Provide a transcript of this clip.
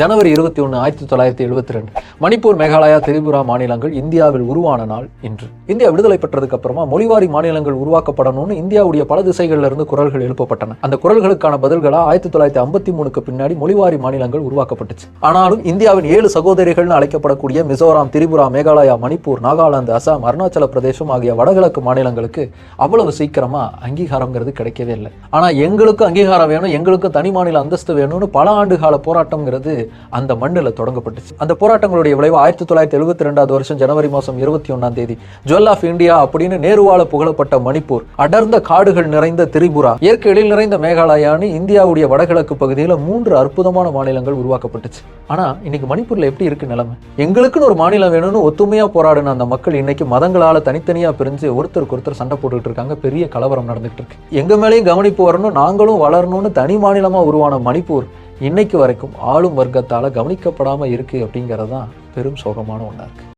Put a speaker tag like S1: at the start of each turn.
S1: ஜனவரி இருபத்தி ஒன்று ஆயிரத்தி தொள்ளாயிரத்தி எழுபத்தி ரெண்டு மணிப்பூர் மேகாலயா திரிபுரா மாநிலங்கள் இந்தியாவில் உருவான நாள் இன்று. இந்தியா விடுதலை பெற்றதுக்கு அப்புறமா மொழிவாரி மாநிலங்கள் உருவாக்கப்படணும்னு இந்தியாவுடைய பல திசைகளில் இருந்து குரல்கள் எழுப்பப்பட்டன. அந்த குரல்களுக்கான பதில்களா ஆயிரத்தி தொள்ளாயிரத்தி ஐம்பத்தி மூணுக்கு பின்னாடி மொழிவாரி மாநிலங்கள் உருவாக்கப்பட்டுச்சு. ஆனாலும் இந்தியாவின் ஏழு சகோதரிகள்னு அழைக்கப்படக்கூடிய மிசோராம் திரிபுரா மேகாலயா மணிப்பூர் நாகாலாந்து அசாம் அருணாச்சல பிரதேசம் ஆகிய வடகிழக்கு மாநிலங்களுக்கு அவ்வளவு சீக்கிரமா அங்கீகாரம்ங்கிறது கிடைக்கவே இல்லை. ஆனா எங்களுக்கும் அங்கீகாரம் வேணும் எங்களுக்கும் தனி மாநில அந்தஸ்து வேணும்னு பல ஆண்டு கால போராட்டம்ங்கிறது அந்த மண்ணில் தொடங்கப்பட்டுச்சு. அந்த போராட்டங்களுடைய விளைவு ஆயிரத்தி தொள்ளாயிரத்தி எழுபத்தி ரெண்டாவது வருஷம் ஜனவரி மாதம் இருபத்தி ஒன்றாம் தேதி ஜுவல் ஆஃப் இந்தியா அப்படின்னு நேருவால புகழப்பட்ட மணிப்பூர். அடர்ந்த காடுகள் நிறைந்த திரிபுரா. இயற்கை எழில் நிறைந்த மேகாலயான்னு இந்தியாவுடைய வடகிழக்கு பகுதியில் மூன்று அற்புதமான மாநிலங்கள் உருவாக்கப்பட்டுச்சு. ஆனா இன்னைக்கு மணிப்பூர்ல எப்படி இருக்கு நிலைமை? எங்களுக்குன்னு ஒரு மாநிலம் வேணும்னு ஒத்துமையா போராடின அந்த மக்கள் இன்னைக்கு மதங்களால தனித்தனியா பிரிஞ்சு ஒருத்தருக்கு ஒருத்தர் சண்டை போட்டுக்கிட்டு இருக்காங்க. பெரிய கலவரம் நடந்துகிட்டு இருக்கு. எங்க மேலேயும் கவனிப்பு வரணும் நாங்களும் வளரணும்னு தனி மாநிலமா உருவான மணிப்பூர். இன்னைக்கு வரைக்கும் ஆளும் வர்க்கத்தால கவனிக்கப்படாம இருக்கு அப்படிங்கிறது தான் பெரும் சோகமான ஒன்றா இருக்கு.